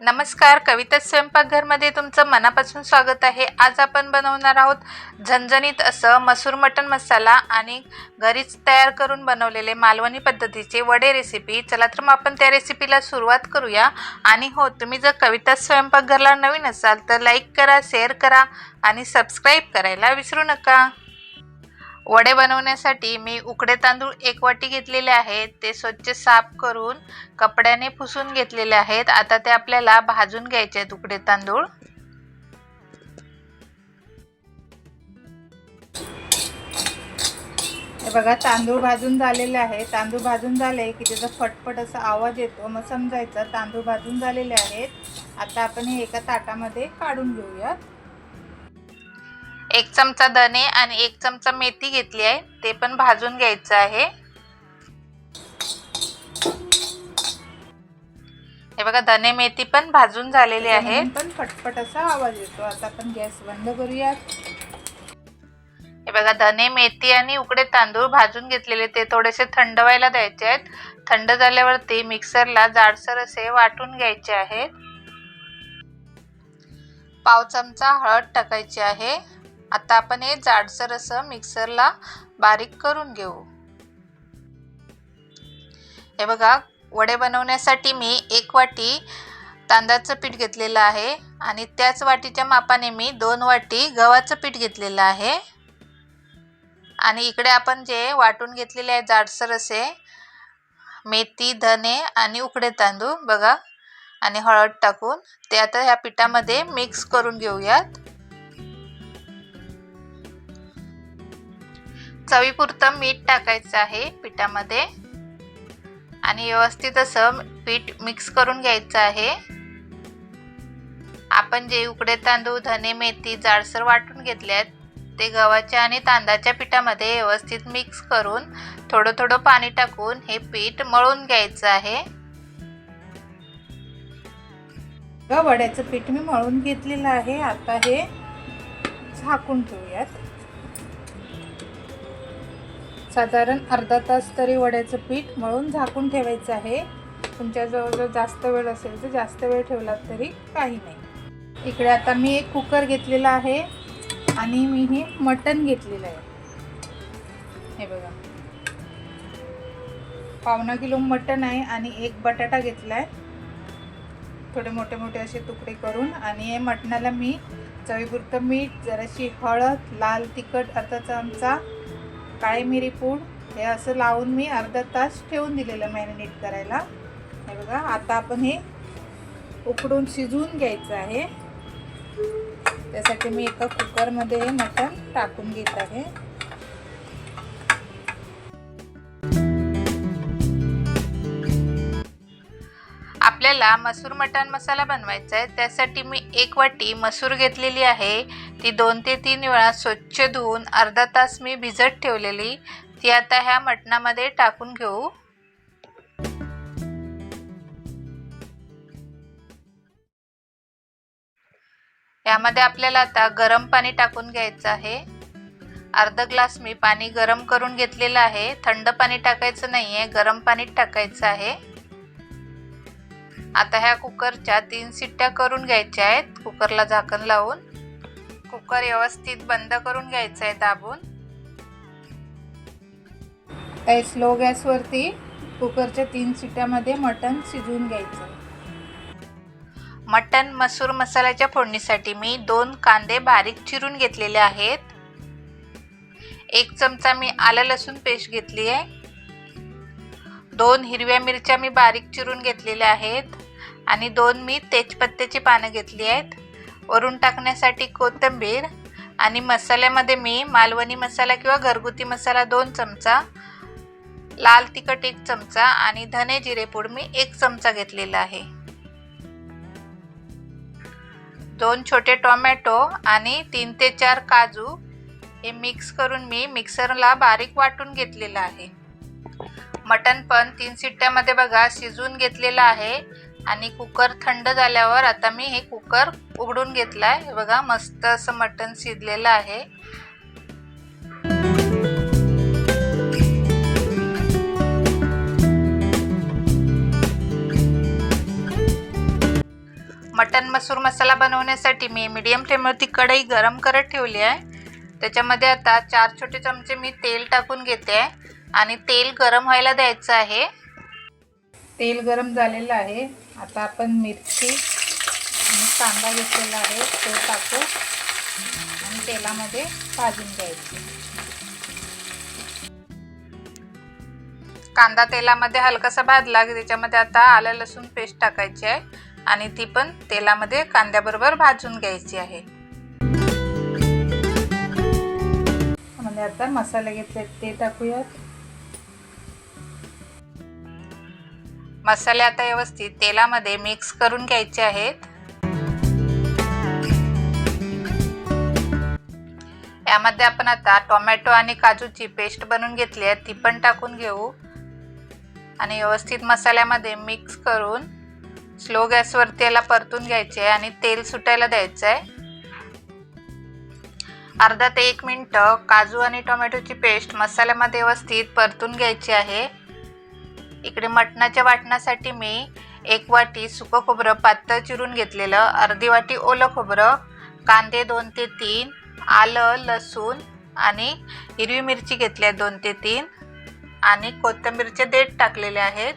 नमस्कार कविता स्वयंपाकघरमध्ये तुमचं मनापासून स्वागत आहे. आज आपण बनवणार आहोत झणझणीत असं मसूर मटण मसाला आणि घरीच तयार करून बनवलेले मालवणी पद्धतीचे वडे रेसिपी चला तर मग आपण त्या रेसिपीला सुरुवात करूया. आणि हो तुम्ही जर कविता स्वयंपाकघरला नवीन असाल तर लाईक करा शेअर करा आणि सबस्क्राईब करायला विसरू नका. वडे बनवण्यासाठी मी उकडे तांदूळ एक वाटी घेतलेले आहेत. ते स्वच्छ साफ करून कपड्याने पुसून घेतलेले आहेत. आता ते आपल्याला भाजून घ्यायचे आहेत उकडे तांदूळ. हे बघा तांदूळ भाजून झालेले आहे. तांदूळ भाजून झाले की त्याचा फटफट असा आवाज येतो. मग समजायचं तांदूळ भाजून झालेले आहेत. आता आपण हे एका ताटामध्ये काढून घेऊयात. एक चमचा धने आणि एक चमचा मेथी घेतली आहे. ते पण भाजून घ्यायचं आहे. हे बघा धने मेथी पण भाजून झालेली आहे पण फटफट असा आवाज येतो. आता आपण गॅस बंद करूयात. हे बघा धने मेथी आणि उकडे तांदूळ भाजून घेतलेले ते थोडेसे थंड व्हायला द्यायचे आहेत. थंड झाल्यावरती मिक्सरला जाडसर असे वाटून घ्यायचे आहेत. पाव चमचा हळद टाकायची आहे. आता आपण हे जाडसर असं मिक्सरला बारीक करून घेऊ. हे बघा वडे बनवण्यासाठी मी एक वाटी तांदळाचं पीठ घेतलेलं आहे आणि त्याच वाटीच्या मापाने मी दोन वाटी गव्हाचं पीठ घेतलेलं आहे. आणि इकडे आपण जे वाटून घेतलेले आहे जाडसर असे मेथी धने आणि उकडे तांदूळ बघा. आणि हळद टाकून ते आता ह्या पिठामध्ये मिक्स करून घेऊयात. चवीपुरतं मीठ टाकायचं आहे पिठामध्ये. आणि व्यवस्थित असं पीठ मिक्स करून घ्यायचं आहे. आपण जे उकडे तांदूळ धने मेथी जाडसर वाटून घेतले आहेत ते गव्हाच्या आणि तांदळाच्या पिठामध्ये व्यवस्थित मिक्स करून थोडं थोडं पाणी टाकून हे पीठ मळून घ्यायचं आहे. वड्याचं पीठ मी मळून घेतलेलं आहे. आता हे झाकून ठेवूयात. साधारण अर्धा तास तरी वड्याचं पीठ मळून झाकून ठेवायचं आहे. तुमच्याजवळ जर जास्त वेळ असेल तर जास्त वेळ ठेवलात तरी काही नाही. इकडे आता मी एक कुकर घेतलेला आहे आणि मी हे मटण घेतलेलं आहे. हे बघा. पावणा किलो मटण आहे आणि एक बटाटा घेतला आहे थोडे मोठे मोठे असे तुकडे करून आणि हे मटणाला मी चवीपुरतं मीठ जराशी हळद लाल तिखट अर्धा चमचा काळी मिरी पूड हे असं लावून मी अर्धा तास ठेवून दिलेलं मॅरिनेट करायला. हे बघा आता आपण हे उकडून शिजवून घ्यायचं आहे. त्यासाठी मी एका कुकरमध्ये हे मटण टाकून घेत आहे. आपल्याला मसूर मटण मसाला बनवायचा आहे. त्यासाठी मी एक वाटी मसूर घेतलेली आहे. ती दोन ते तीन वेळा स्वच्छ धुवून अर्धा तास मी भिजत ठेवलेली. ती आता ह्या मटणामध्ये टाकून घेऊ. यामध्ये आपल्याला आता गरम पाणी टाकून घ्यायचं आहे. अर्धा ग्लास मी पाणी गरम करून घेतलेलं आहे. थंड पाणी टाकायचं नाही आहे गरम पाणीत टाकायचं आहे. आता ह्या कुकरच्या तीन शिट्ट्या करून घ्यायच्या आहेत. कुकरला झाकण लावून. कुकर व्यवस्थित बंद करून घ्यायचं आहे दाबून. स्लो गॅसवरती कुकरच्या तीन सिट्ट्यामध्ये मटण शिजवून घ्यायचं मटन मसूर मसाल्याच्या फोडणीसाठी मी दोन कांदे बारीक चिरून घेतलेले आहेत. एक चमचा मी आलं लसूण पेस्ट घेतली आहे. दोन हिरव्या मिरच्या मी बारीक चिरून घेतलेल्या आहेत आणि दोन मी तेजपत्त्याची पानं घेतली आहेत. वरून टाकण्यासाठी कोथिंबीर आणि मसाल्यामध्ये मी मालवणी मसाला किंवा घरगुती मसाला दोन चमचा लाल तिखट एक चमचा आणि धने जिरेपूड मी एक चमचा घेतलेला आहे. दोन छोटे टोमॅटो आणि तीन ते चार काजू हे मिक्स करून मी मिक्सरला बारीक वाटून घेतलेलं आहे. मटण पण तीन शिट्ट्यामध्ये बघा शिजवून घेतलेलं आहे. आणि कुकर थंड झाल्यावर आता मी हे कुकर उघडून घेतला आहे बघा मस्त असं मटण शिजलेलं आहे. मटन मसूर मसाला बनवण्यासाठी मी मीडियम फ्लेमवरती कढई गरम करत ठेवली आहे. त्याच्यामध्ये आता चार छोटे चमचे मी तेल टाकून घेते. आहे आणि तेल गरम व्हायला द्यायचं आहे. तेल गरम झालेलं आहे. आता आपण मिरची आणि कांदा घेतलेला आहे. तो टाकू आणि तेलामध्ये भाजून घ्यायचे. कांदा तेलामध्ये हलकासा भाजला की त्याच्यामध्ये आता आलं लसूण पेस्ट टाकायची आहे आणि ती पण तेलामध्ये कांद्याबरोबर भाजून घ्यायची आहे. म्हणजे आता मसाले घेतले ते टाकूयात. मसाले आता व्यवस्थित तेलामध्ये मिक्स करून घ्यायचे आहेत. यामध्ये आपण आता टोमॅटो आणि काजूची पेस्ट बनवून घेतली आहे ती पण टाकून घेऊ. आणि व्यवस्थित मसाल्यामध्ये मिक्स करून स्लो गॅसवरती याला परतून घ्यायचे आहे आणि तेल सुटायला द्यायचं आहे. अर्धा ते एक मिनटं काजू आणि टोमॅटोची पेस्ट मसाल्यामध्ये व्यवस्थित परतून घ्यायची आहे. इकडे मटणाच्या वाटणासाठी मी एक वाटी सुकं खोबरं पातळ चिरून घेतलेलं अर्धी वाटी ओलं खोबरं कांदे दोन ते तीन आलं लसूण आणि हिरवी मिरची घेतली आहे दोन ते तीन आणि कोथिंबीरचे देठ टाकलेले आहेत.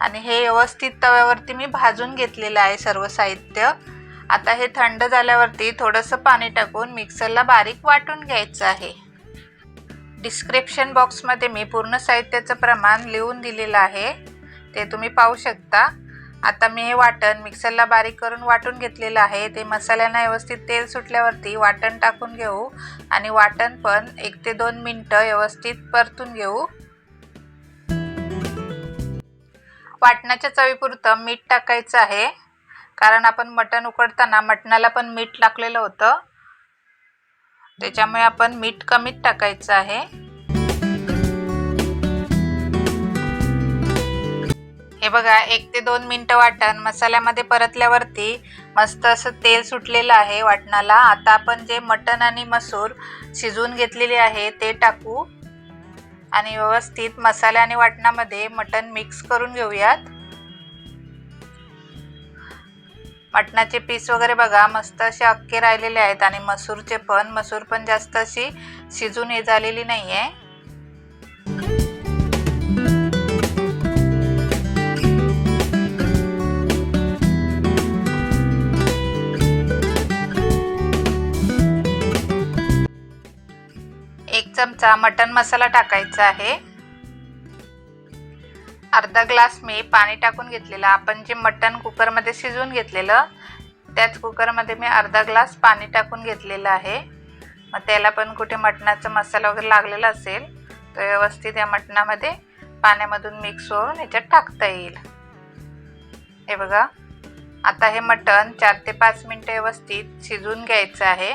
आणि हे व्यवस्थित तव्यावरती मी भाजून घेतलेलं आहे सर्व साहित्य. आता हे थंड झाल्यावरती थोडंसं पाणी टाकून मिक्सरला बारीक वाटून घ्यायचं आहे. डिस्क्रिप्शन बॉक्समध्ये मी पूर्ण साहित्याचं प्रमाण लिहून दिलेलं आहे. ते तुम्ही पाहू शकता. आता मी हे वाटण मिक्सरला बारीक करून वाटून घेतलेलं आहे. ते मसाल्यांना व्यवस्थित तेल सुटल्यावरती वाटण टाकून घेऊ आणि वाटण पण एक ते दोन मिनटं व्यवस्थित परतून घेऊ. वाटणाच्या चवीपुरतं मीठ टाकायचं आहे. कारण आपण मटण उकडताना मटणाला पण मीठ टाकलेलं होतं. त्याच्यामुळे आपण मीठ कमीत टाकायचं आहे. हे बघा एक ते दोन मिनटं वाटण मसाल्यामध्ये परतल्यावरती मस्त असं तेल सुटलेलं आहे वाटणाला. आता आपण जे मटण आणि मसूर शिजवून घेतलेले आहे ते टाकू. आणि व्यवस्थित मसाल्या आणि वाटणामध्ये मटण मिक्स करून घेऊयात. मटणाचे पीस वगैरे बघा मस्त असे अक्के राहिलेले आहेत आणि मसूरचे पण. मसूर पण जास्त अशी शिजून हे झालेली नाही आहे एक चमचा मटन मसाला टाकायचा आहे. अर्धा ग्लास मी पाणी टाकून घेतलेलं. आपण जे मटण कुकरमध्ये शिजवून घेतलेलं त्याच कुकरमध्ये मी अर्धा ग्लास पाणी टाकून घेतलेलं आहे. मग त्याला पण कुठे मटणाचा मसाला वगैरे लागलेला असेल तर व्यवस्थित या मटणामध्ये पाण्यामधून मिक्स होऊन ह्याच्यात टाकता येईल. हे बघा. आता हे मटण चार ते पाच मिनटं व्यवस्थित शिजून घ्यायचं आहे.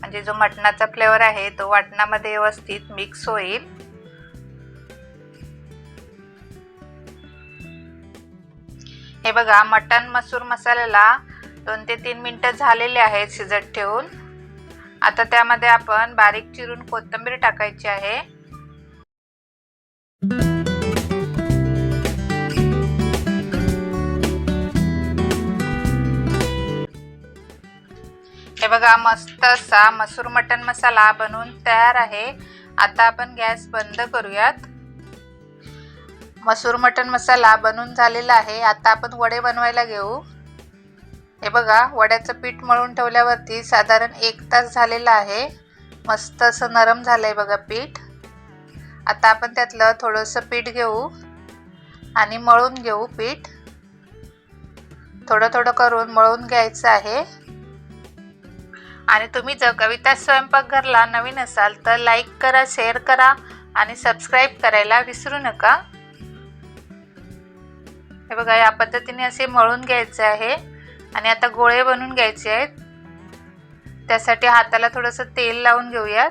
म्हणजे जो मटणाचा फ्लेवर आहे तो वाटणामध्ये व्यवस्थित मिक्स होईल. हे बघा मटण मसूर मसाल्याला दोन ते तीन मिनटं झालेले आहेत शिजत ठेवून. आता त्यामध्ये आपण बारीक चिरून कोथिंबीर टाकायची आहे. हे बघा मस्त असा मसूर मटण मसाला बनवून तयार आहे. आता आपण गॅस बंद करूयात. मसूर मटण मसाला बनून झालेला आहे. आता आपण वडे बनवायला घेऊ. हे बघा वड्याचं पीठ मळून ठेवल्यावरती साधारण एक तास झालेला आहे. मस्त असं नरम झालं आहे बघा पीठ. आता आपण त्यातलं थोडंसं पीठ घेऊ आणि मळून घेऊ पीठ. थोडं थोडं करून मळून घ्यायचं आहे. आणि तुम्ही जर कविता स्वयंपाकघरला नवीन असाल तर लाईक करा शेअर करा आणि सबस्क्राईब करायला विसरू नका. हे बघा या पद्धतीने असे मळून घ्यायचे आहे आणि आता गोळे बनवून घ्यायचे आहेत. त्यासाठी हाताला थोडंसं तेल लावून घेऊयात.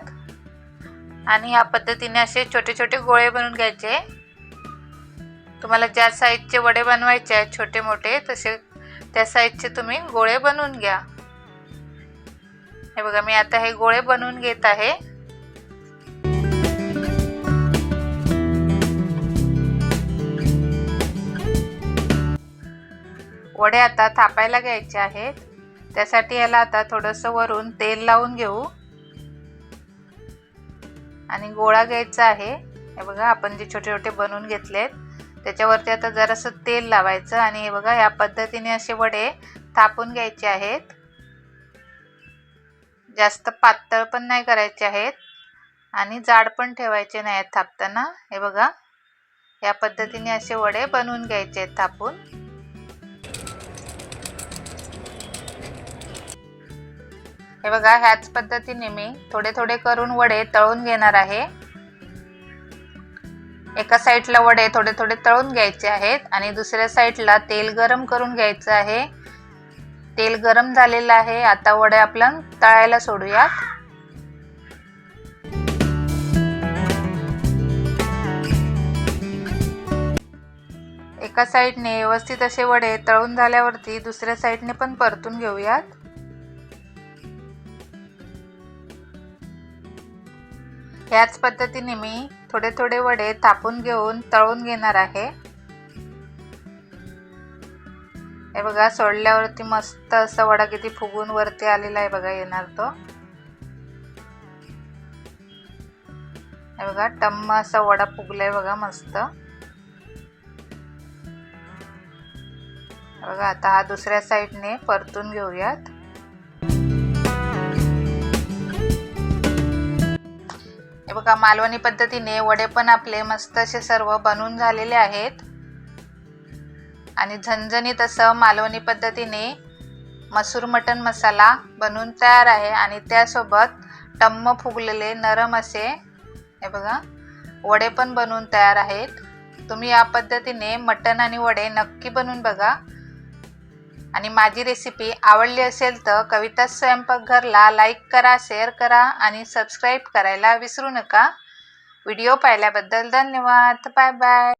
आणि ह्या पद्धतीने असे छोटे छोटे गोळे बनवून घ्यायचे. तुम्हाला ज्या साईजचे वडे बनवायचे आहेत छोटे मोठे तसे त्या साईजचे तुम्ही गोळे बनवून घ्या. हे बघा मी आता हे गोळे बनवून घेत आहे. वडे आता थापायला घ्यायचे आहेत. त्यासाठी याला आता थोडंसं वरून तेल लावून घेऊ. आणि गोळा घ्यायचा आहे. हे बघा आपण जे छोटे छोटे बनवून घेतलेत त्याच्यावरती आता जरासं तेल लावायचं आणि हे बघा या पद्धतीने असे वडे थापून घ्यायचे आहेत. जास्त पातळ पण नाही करायचे आहेत. आणि जाड पण ठेवायचे नाही आहेत थापताना. हे बघा या पद्धतीने असे वडे बनवून घ्यायचे आहेत थापून. हे बघा ह्याच पद्धतीने मी थोडे थोडे करून वडे तळून घेणार आहे. एका साईडला वडे थोडे थोडे तळून घ्यायचे आहेत आणि दुसऱ्या साईडला तेल गरम करून घ्यायचं आहे. तेल गरम झालेलं आहे. आता वडे आपण तळायला सोडूयात. एका साईडने व्यवस्थित असे वडे तळून झाल्यावरती दुसऱ्या साईडने पण परतून घेऊयात. ह्याच पद्धतीने मी थोडे थोडे वडे थापून घेऊन तळून घेणार आहे. हे बघा सोडल्यावरती मस्त असं वडा किती फुगून वरती आलेला आहे बघा येणार तो. हे बघा टम्म असा वडा फुगलाय बघा मस्त. बघा आता हा दुसऱ्या साईडने परतून घेऊयात. बघा मालवणी पद्धतीने वडे पण आपले मस्त असे सर्व बनून झालेले आहेत. आणि झणझणीत असं मालवणी पद्धतीने मसूर मटण मसाला बनवून तयार आहे. आणि त्यासोबत टम्म फुगलेले नरम असे हे बघा वडे पण बनवून तयार आहेत. तुम्ही या पद्धतीने मटण आणि वडे नक्की बनवून बघा. आणि माझी रेसिपी आवडली असेल तर कविता स्वयंपाकघरला लाईक करा शेअर करा आणि सबस्क्राईब करायला विसरू नका. व्हिडिओ पाहिल्याबद्दल धन्यवाद. Bye bye